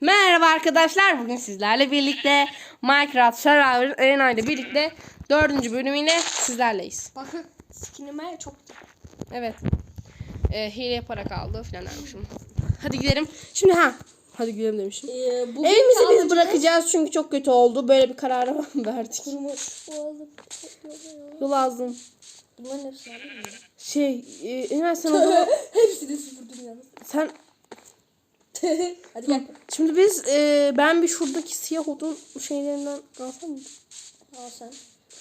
Merhaba arkadaşlar. Bugün sizlerle birlikte Minecraft Survivor Arena ile birlikte dördüncü bölümüyle sizlerleyiz. Bakın skinime çok Evet. Ee, hile yaparak aldı falan dermişim. Hadi gidelim. Şimdi ha. Hadi gidelim demişim. ee, bu Evimizi biz bırakacağız çünkü çok kötü oldu. Böyle bir karara verdik. Yol lazım. Bunların hepsini alayım mı? Şey, e, Enes sen o zaman Hepsini süpürdüm yalnız. sen Hadi gel. şimdi biz e, ben bir şuradaki siyah odun şeylerinden alsam mı? Al sen.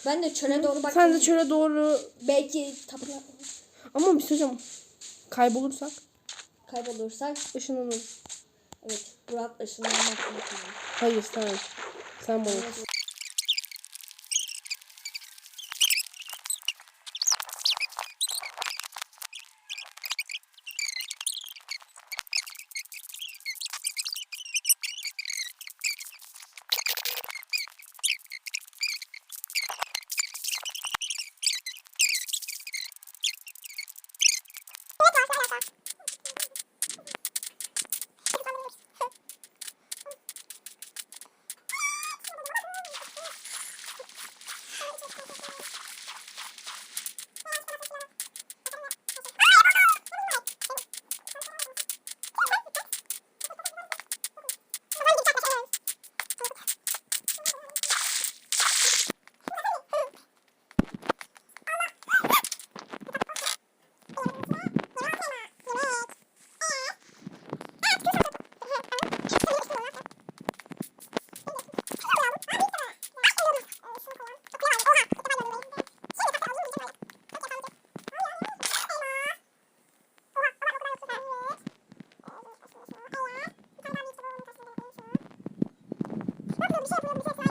Ben de çöle doğru bak. Sen de şöyle doğru Belki tapınak ama bir şey söyleyeceğim. Kaybolursak kaybolursak. ışınlanırız. Evet. Burak ışınlanmak. Hayır sen. Sen bana. bir şey yapıyorum bir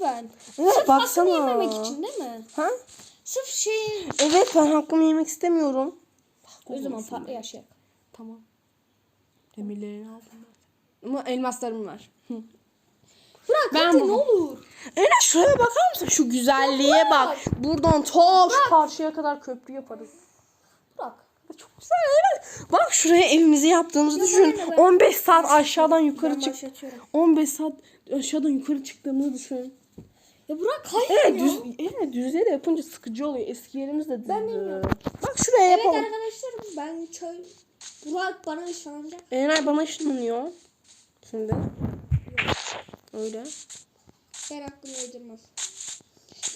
Lütfen. Evet Hakkını baksana. yememek için değil mi? Ha? Sırf şey. Evet ben hakkımı yemek istemiyorum. O zaman farklı yaşayak. Tamam. Demirlerini aldım ben. Ama elmaslarım var. Bırak Ben hadi ne olur. Eren şuraya bakar mısın? Şu güzelliğe bak. Buradan ta şu karşıya kadar köprü yaparız. Bırak. Çok güzel Eren. Bak şuraya evimizi yaptığımızı Ya düşün. ben de ben- 15 saat aşağıdan yukarı Ben çık. başlatıyorum. 15 saat aşağıdan yukarı çıktığımızı düşün. Ya bırak hayır Evet, ya. düz, evet düzleri yapınca sıkıcı oluyor. Eski yerimiz de düzdü. Ben bilmiyorum. Bak şuraya Evet yapalım. arkadaşlar ben çöl. Burak bana ışınlanacak. Erenay bana ışınlanıyor. Şimdi. Öyle. Her hakkını yedirmez.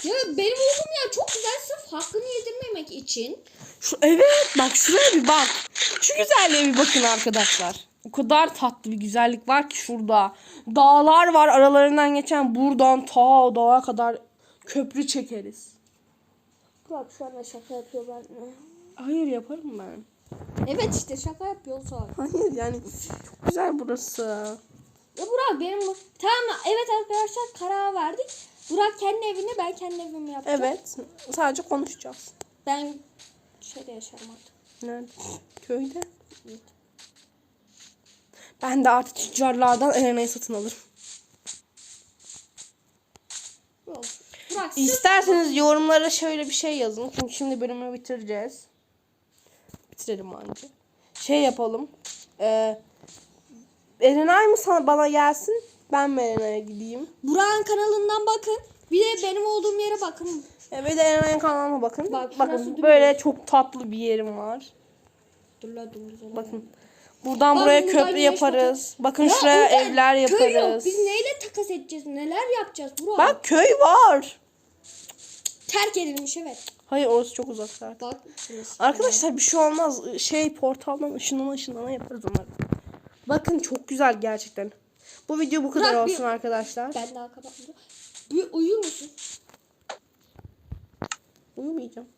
Ya benim oğlum ya çok güzel sırf hakkını yedirmemek için. Şu evet bak şuraya bir bak. Şu güzelliğe bir bakın arkadaşlar. O kadar tatlı bir güzellik var ki şurada. Dağlar var aralarından geçen buradan ta o dağa kadar köprü çekeriz. Burak şu anda şaka yapıyor ben. Hayır yaparım ben. Evet işte şaka yapıyor sonra. Hayır yani çok güzel burası. Ya Burak benim tamam evet arkadaşlar karar verdik. Burak kendi evini ben kendi evimi yapacağım. Evet sadece konuşacağız. Ben şeyde yaşarım artık. Nerede? Köyde. Ben de artık tüccarlardan Erena'yı satın alırım. İsterseniz yorumlara şöyle bir şey yazın. Çünkü şimdi bölümü bitireceğiz. Bitirelim bence. Şey yapalım. Ee, Erenay mı sana bana gelsin? Ben mi Erenay'a gideyim? Burak'ın kanalından bakın. Bir de benim olduğum yere bakın. Evet Erenay'ın kanalına bakın. Bak, bakın böyle çok tatlı bir yerim var. Dur la olan. Bakın. Buradan Bak, buraya buradan köprü güneş yaparız. Bakın Ya şuraya orada evler Köy yok. yaparız. Biz neyle takas edeceğiz? Neler yapacağız Burak? Bak köy var. Terk edilmiş evet. Hayır orası çok uzak zaten. Bak. burası. Arkadaşlar bir şey olmaz. Şey portaldan ışınlana ışınlana yaparız onları. Bakın çok güzel gerçekten. Bu video bu kadar Bırak bir- olsun arkadaşlar. Ben daha kapatmadım. Bir uyur musun? Uyumayacağım.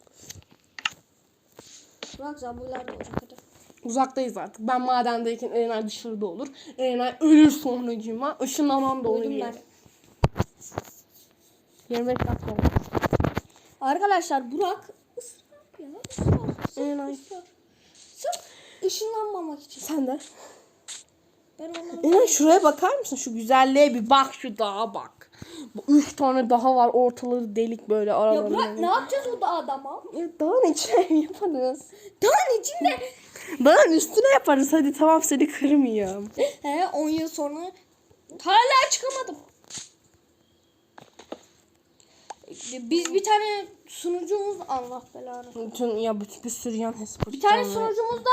Burak zamburlar da olacak hadi. Uzaktayız artık. Ben madendeyken Erenay dışarıda olur. Erenay ölür sonucuma. Işınlamam da onu Uyudum bir ben. yere. 25 dakika oldu. Arkadaşlar Burak ısrar ya ısrar. Sırf Erenay. ısrar. Sırf ışınlanmamak için. Sen de. Ben onları... Erenay şuraya bakar mısın? Şu güzelliğe bir bak şu dağa bak. Bu üç tane daha var ortaları delik böyle Ya aralarında. Burak ne yapacağız o da adama? Ya Dağın içine yaparız. Dağın içinde. Dağın üstüne yaparız. Hadi tamam seni kırmıyorum. He 10 yıl sonra hala çıkamadım. Biz bir tane sunucumuz Allah belanı. Bütün ya bir, bir sürü yan hesap Bir tane sunucumuz da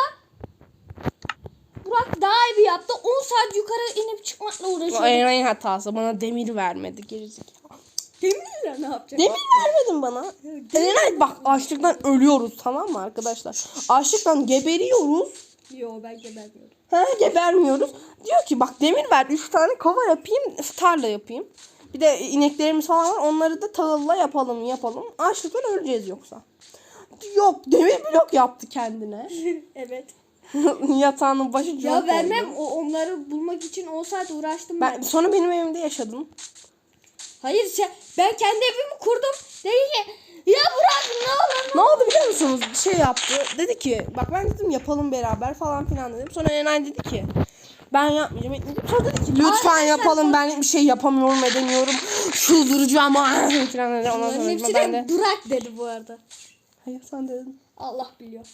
Burak daha evi yaptı. 10 saat yukarı inip çıkmakla O uğraşıyor. Erenay'ın hatası. Bana demir vermedi gerizekalı. Demirler ne yapacak? Demir vermedin bana. Erenay bak açlıktan ölüyoruz tamam mı arkadaşlar? Açlıktan geberiyoruz. Yo ben gebermiyorum. Ha gebermiyoruz. Diyor ki bak demir ver 3 tane kova yapayım tarla yapayım. Bir de ineklerimiz falan var onları da tahılla yapalım yapalım. Açlıktan öleceğiz yoksa. Yok demir blok yaptı kendine. evet. Yatağının başı Ya yok vermem. oldu. O, onları bulmak için 10 saat uğraştım ben. Ben, sonra benim evimde yaşadın. Hayır sen, ben kendi evimi kurdum. Dedi ki ya Burak ne olur Ne oldu biliyor musunuz? Bir şey yaptı. Dedi ki bak ben dedim yapalım beraber falan filan dedim. Sonra Erenay dedi ki ben yapmayacağım etmeyeceğim. Sonra dedi ki lütfen Arkadaşlar, yapalım ben bir şey yapamıyorum edemiyorum. Çıldıracağım falan dedi. Ondan sonra hepsi ben de Burak dedi bu arada. hayır sen dedin. Allah biliyor.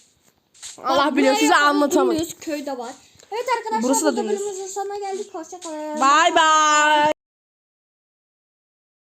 Allah Bak, biliyor size dümdüz köyde var. Evet arkadaşlar Burası da bu dümdüz. bölümümüzün sonuna geldik. Hoşçakalın. Bye bye.